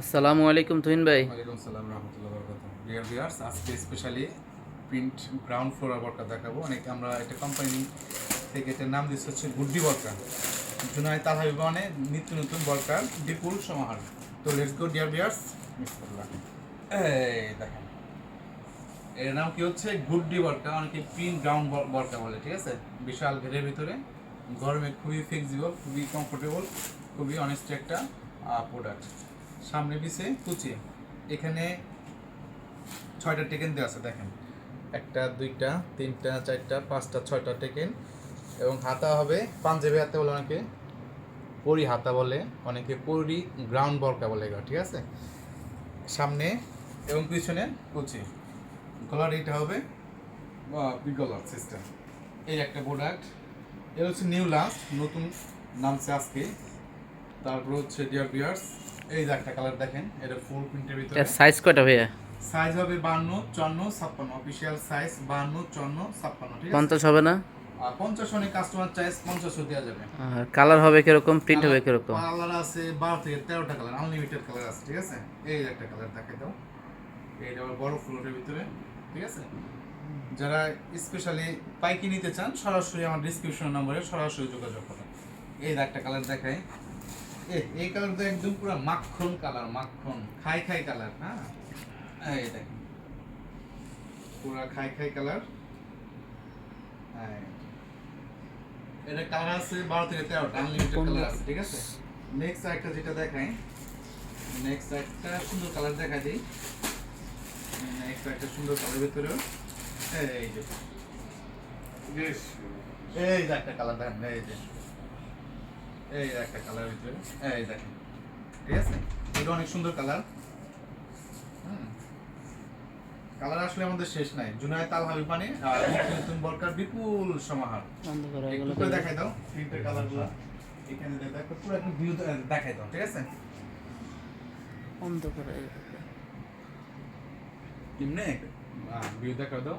আসসালামু আলাইকুম তুহিন ভাই। ওয়ালাইকুম সালাম রহমতুল্লাহ বরকাত ডিয়ার ভিউয়ার্স আজকে স্পেশালি প্রিন্ট গ্রাউন্ড ফ্লোর বরকা দেখাবো। অনেক আমরা একটা কোম্পানি থেকে এটার নাম দিচ্ছে হচ্ছে গুড্ডি বরকা। জুনাই নিত্য নতুন বরকার বিপুল সমাহার। তো লেটস গো ডিয়ার ভিউয়ার্স এই দেখেন। এর নাম কি হচ্ছে? গুড্ডি বরকা। অনেকে প্রিন্ট গ্রাউন্ড বরকা বলে ঠিক আছে? বিশাল ঘেরের ভিতরে। গরমে খুবই ফ্লেক্সিবল খুবই কমফোর্টেবল খুবই অনেস্ট একটা প্রোডাক্ট সামনে পিছে কুচি। এখানে ছয়টা টেকেন দেওয়া আছে, দেখেন। একটা, দুইটা, তিনটা, চারটা, পাঁচটা, ছয়টা টেকেন এবং হাতা হবে পাঞ্জাবি হাতে বলে অনেকে পরি হাতা বলে, অনেকে পরি গ্রাউন্ড বরকা বলে এগুলো, ঠিক আছে? সামনে এবং পিছনে কুচি। গলার এটা হবে গলার সিস্টেম এই একটা প্রোডাক্ট এটা হচ্ছে নিউ লাস্ট নতুন নামছে আজকে। তারপর হচ্ছে ডিয়ার বিয়ার্স এই যে একটা কালার দেখেন এটা ফুল প্রিন্টের ভিতরে। এর সাইজ কয়টা ভাইয়া? সাইজ হবে বান্ন চুয়ান্ন ছাপ্পান্ন। অফিসিয়াল সাইজ বান্ন চুয়ান্ন ছাপ্পান্ন ঠিক আছে? পঞ্চাশ হবে না? আর পঞ্চাশ অনেক কাস্টমার চাইজ পঞ্চাশও দেওয়া যাবে। আর কালার হবে কীরকম প্রিন্ট হবে কীরকম? কালার আছে বারো থেকে তেরোটা কালার আনলিমিটেড কালার আছে ঠিক আছে? এই যে একটা কালার দেখাই দাও। এইটা আবার বড় ফ্লোরের ভিতরে ঠিক আছে? যারা স্পেশালি পাইকি নিতে চান সরাসরি আমার ডিসক্রিপশন নম্বরে সরাসরি যোগাযোগ করুন। এই যে একটা কালার দেখাই। এই কালার তো একদম পুরো মাখন কালার মাখন খাই খাই কালার হ্যাঁ এই দেখেন পুরা খাই খাই কালার হ্যাঁ। এটা কালার আছে বারো থেকে তেরোটা আনলিমিটেড কালার আছে ঠিক আছে? নেক্সট একটা যেটা দেখাই নেক্সট একটা সুন্দর কালার দেখা দিই। নেক্সট একটা সুন্দর কালার ভিতরেও। এই যে। এই যে একটা কালার দেখেন এই যে। এই একটা কালার ভিতরে এই দেখেন। ঠিক আছে? এটা অনেক সুন্দর কালার কালার আসলে আমাদের শেষ নাই। জুনায় তাল হাবি পানি আর নতুন বরকার বিপুল সমাহার। একটু দেখাই দাও প্রিন্টের কালারগুলো এখানে দেখো পুরো একটু ভিউ দেখাই দাও ঠিক আছে? বন্ধ করো এমনি? ভিউ দেখাই দাও।